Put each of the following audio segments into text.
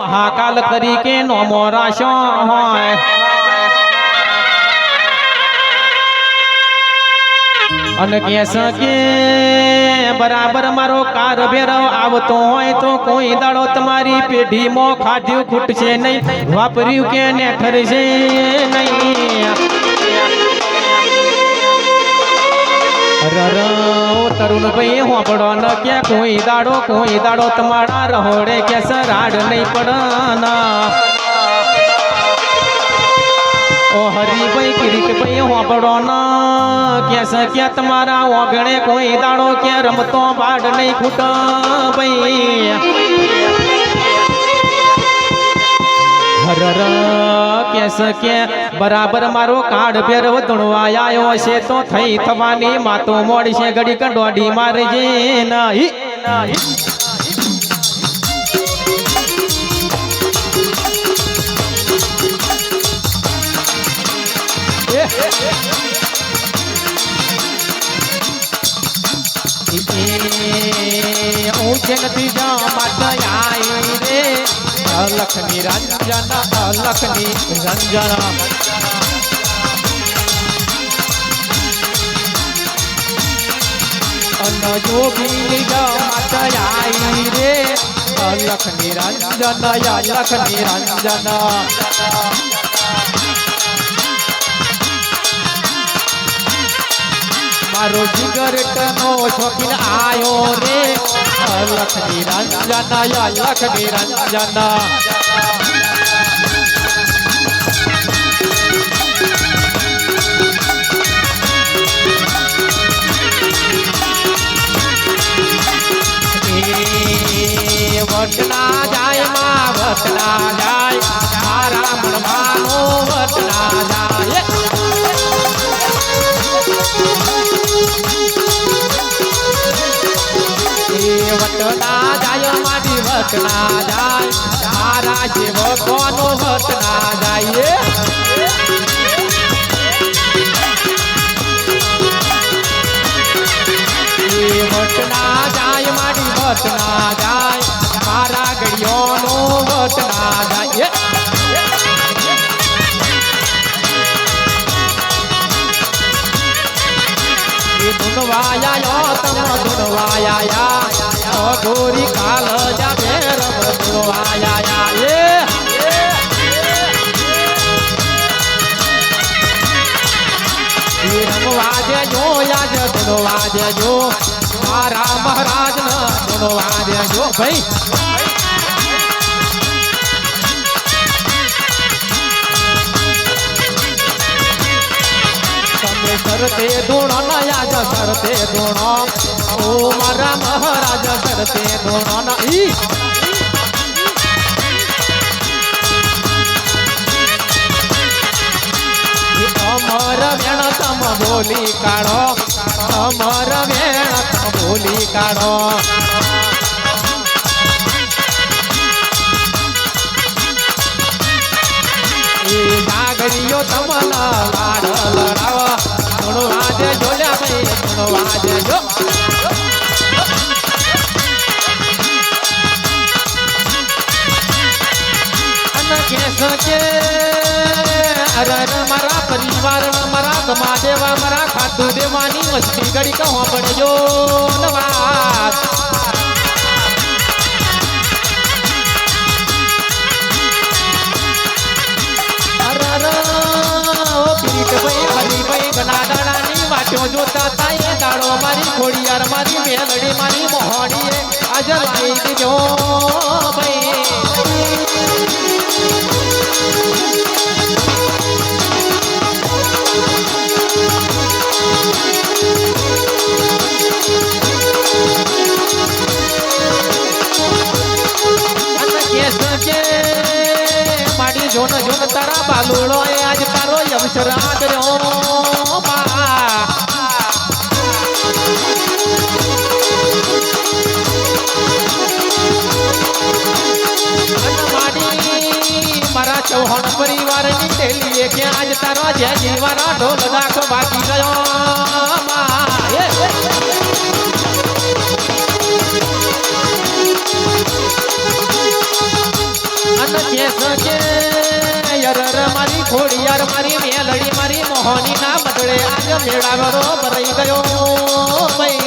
મહાકાલ તરીકે નોમો રાશો હોય. અને કેસ કે, બરાબર મારો કાર ભેરવ આવતો હોય તો કોઈ દાડો તમારી પેઢીમાં ખાધ્યું ખૂટશે નહીં. વાપર્યું કે ને ઠરશે નહીં. ઓ તરુણભાઈ હોબળો ન કે કોઈ દાડો કોઈ દાડો તમારા રહોડે કે સરાડ નહીં પડન ઓ હરિભાઈ કિરીટભાઈ હોબળો ન કે સક્યા તમારા ઓગણે કોઈ દાડો કે રમતો બાડ નહીં ખૂટ ભાઈ હરર કેસ કે બરાબર મારો કાળ ભેરવ ધૂણવા આવ્યો છે તો થઈ થવાની માતો મોડશે ઘડી કંડોડી મારજે નહીં ઊંચે નથી જા માટે આઈ રે અલખની રંજના લખની રંજના અન જોગી આઈ રે અલખની રંજન લખની રંજન મારો જીગરટનો શોખીન આયો રે અલખની રંજન અલખની રંજન મારી વટના જાય મારા સેવકોનો વટના જાય એ વટના જાય, મારી વટના જાય મારા ગળિયોનો વટના જાય એ તમ ધુનવાયા ગોરી યાજ ધુનવા દેજો મારા મહારાજ ન ધુનવા દેજો ભાઈ તમે સરતે ધૂણો નયા જ સરતે ધૂણો ઓ મારા મહારાજ સરતે ધૂણો ન ઈ અમર વેણ તમ બોલી કાઢો અમર વેણ તમ બોલી કાઢો એ નાગરીઓ તમના લાડ લડાવો ધૂણવા દેજો લે ભાઈ ધૂણવા દેજો અને કેસ કે અરે અરે મારા પરિવાર, મારા ગમા દેવા મારા ખાતું દેવાની મસ્તી ઘડી કહો પડજો. દાડાની વાટ્યો જોતા તાય દાડો મારી ખોડિયાર, મારી મેલડી, મારી મોહણીએ આજે લાવી દીધો. જોન જોન તારા બાલુડો આજ તારો અવસર રહ્યો મારા ચૌહાણ પરિવારની ટેલીએ કે આજ તારો જે જીવાના ઢોલ દાખો બાકી ગયો. બદળે આજ મેળાવરો ગયો. ભાઈ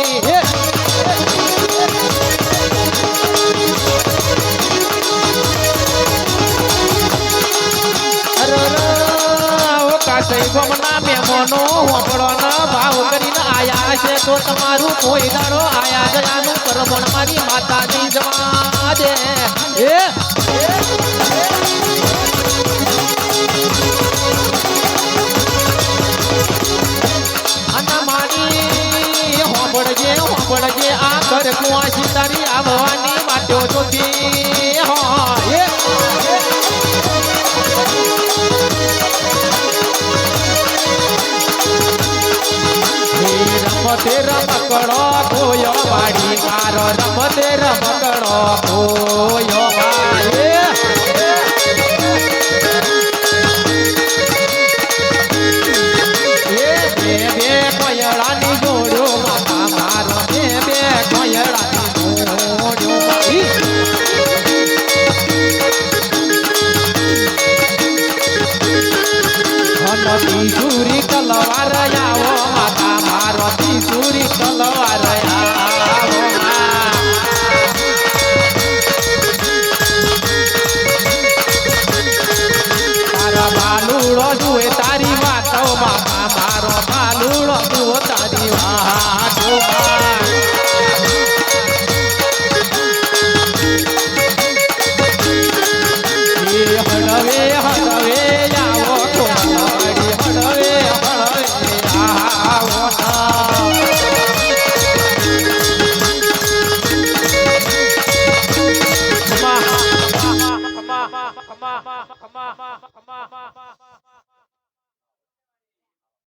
કાસઈ ગોમના મહેમાનો હોંભળો ના ભાવ કરીને આયા છે, તો તમારું કોઈ દાડો આયા ગયાનું પરમણ મારી માતાજી જવા દે. એ આ ઘર કુવાસી તારી આવવાની વાટો જોતી હા એ રમતે રમકડો કોયો વાડી મારો રમતે રમકડો કોયો વાડી